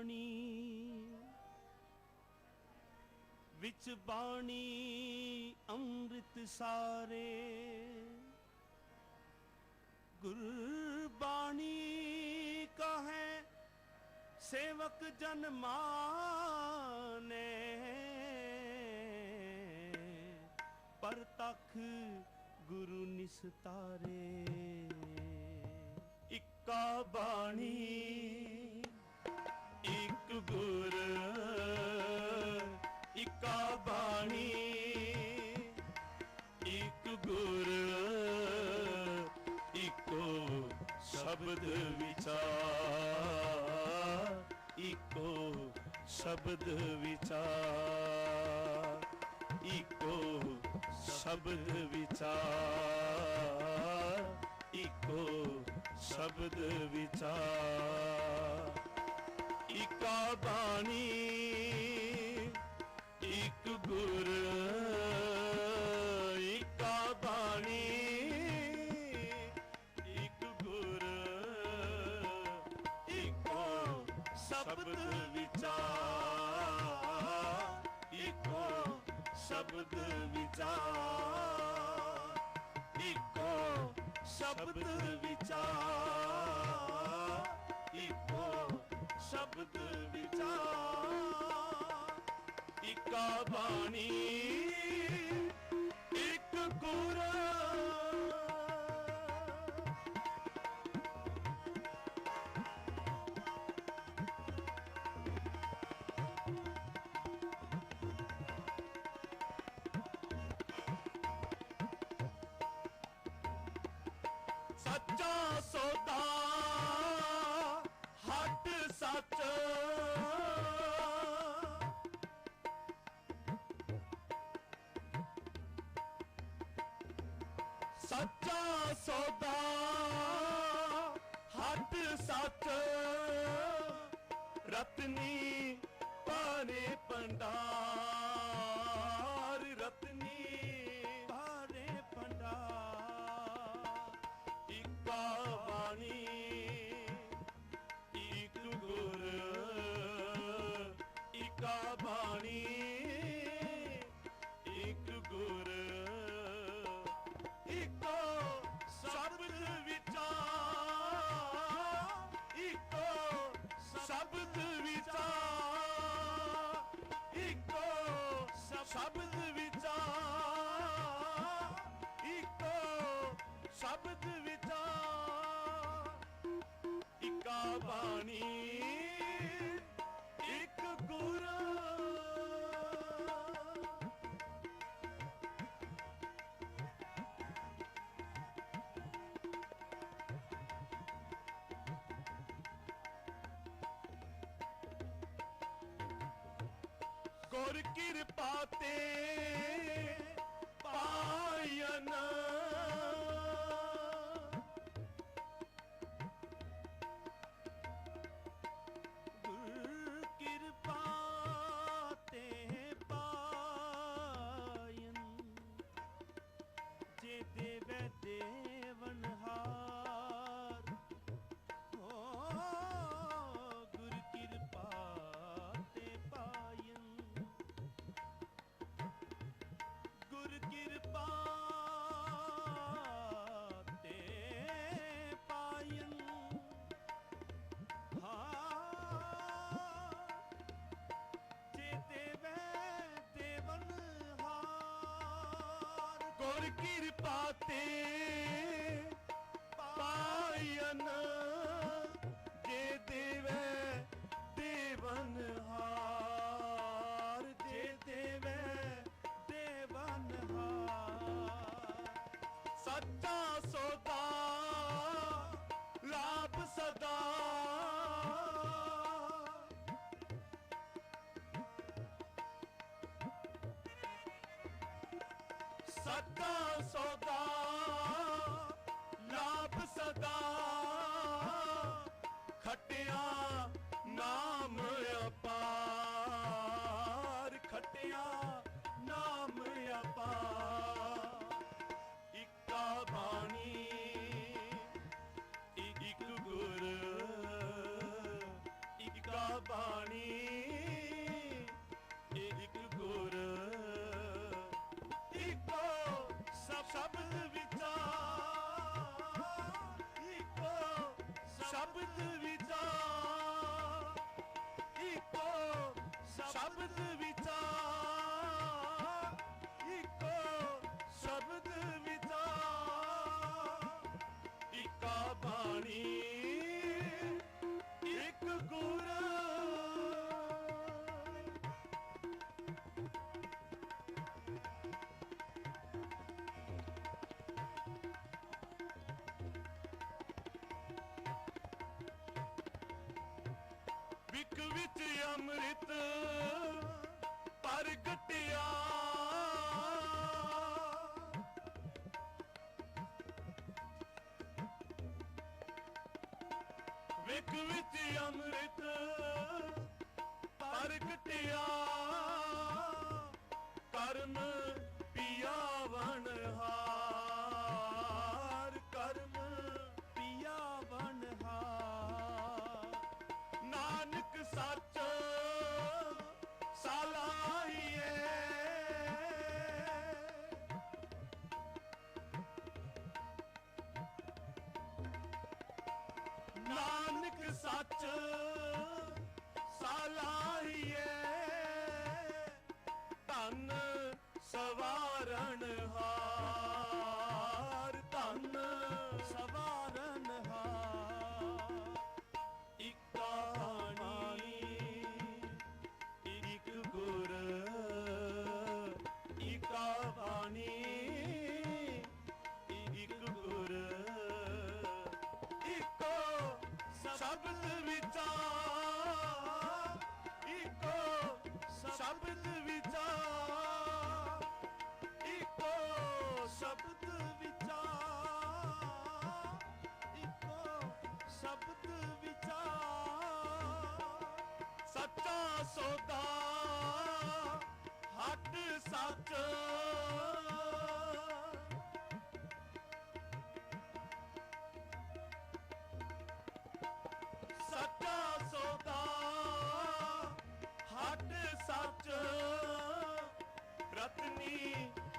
ਬਾਣੀ ਵਿੱਚ ਬਾਣੀ ਅੰਮ੍ਰਿਤ ਸਾਰੇ ਗੁਰਬਾਣੀ ਕਹੈ ਸੇਵਕ ਜਨ ਮਾਨੇ ਪਰ ਤਖ ਗੁਰੂ ਨਿਸਤਾਰੇ ਇੱਕਾ ਬਾਣੀ ਇੱਕ ਗੁਰ ਬਾਣੀ, ਇੱਕ ਗੁਰ, ਇੱਕੋ ਸ਼ਬਦ ਵਿਚਾਰ, ਇੱਕੋ ਸ਼ਬਦ ਵਿਚਾਰ, ਇੱਕੋ ਸ਼ਬਦ ਵਿਚਾਰ, ਇੱਕੋ ਸ਼ਬਦ ਵਿਚਾਰ। ਇਕਾ ਬਾਣੀ ਇਕ ਗੁਰ, ਇਕਾ ਬਾਣੀ ਇਕ ਗੁਰ, ਇਕੋ ਸ਼ਬਦ ਵਿਚਾਰ, ਇਕੋ ਸ਼ਬਦ ਵਿਚਾਰ, ਇਕੋ ਸ਼ਬਦ ਵਿਚਾਰ, ਇਕੋ ਸ਼ਬਦ ਵਿਚਾਰ। ਇਕਾ ਬਾਣੀ ਇਕ ਗੁਰ ਸੱਚਾ ਸੌਦਾ ਸੱਚ। ਸੱਚਾ ਸੌਦਾ ਹੱਟ ਸੱਚ। ਰਤਨੀ ਪਾਰੇ ਪੰਡਾਰ ਬਾਣੀ ਇਕ ਗੁਰ ਗੁਰ ਕਿਰਪਾ ਤੇ ਪਾਇਨ ਕਿਰਪਾ ਤੇ ਪਾਇਨ ਜੇ ਦੇਵੈ ਸੱਚਾ ਸੋਦਾ ਲਾਭ ਸਦਾ। ਖਟਿਆ ਨਾਮ ਸ਼ਬਦ ਵਿਚਾਰ ਇੱਕੋ ਸ਼ਬਦ ਵਿਚਾਰ ਵਿਕ ਵਿੱਚ ਅੰਮ੍ਰਿਤ ਪ੍ਰਗਟਿਆ ਵਿਕ ਵਿੱਚ ਅੰਮ੍ਰਿਤ ਪ੍ਰਗਟਿਆ ਕਰਨ ਪਿਆ ਵਣ ਸੱਚ ਸਲਾਹੀਏ। ਧਨ ਸਵਾਰਨ ਹਾਰ, ਧਨ ਸਵਾਰਨ ਹਾਰ। ਇਕਾ ਬਾਣੀ, ਇਕ ਗੁਰ, ਇਕਾ ਬਾਣੀ, ਇਕ ਗੁਰ, ਇਕੋ ਸ਼ਬਦ ਸ਼ਬਦ ਵਿਚਾਰ ਇਕੋ ਸ਼ਬਦ ਵਿਚਾਰ ਇਕੋ ਸ਼ਬਦ ਵਿਚਾਰ। ਸੱਚਾ ਸੌਦਾ ਹੱਟ ਸੱਚ ਰਤਨੀ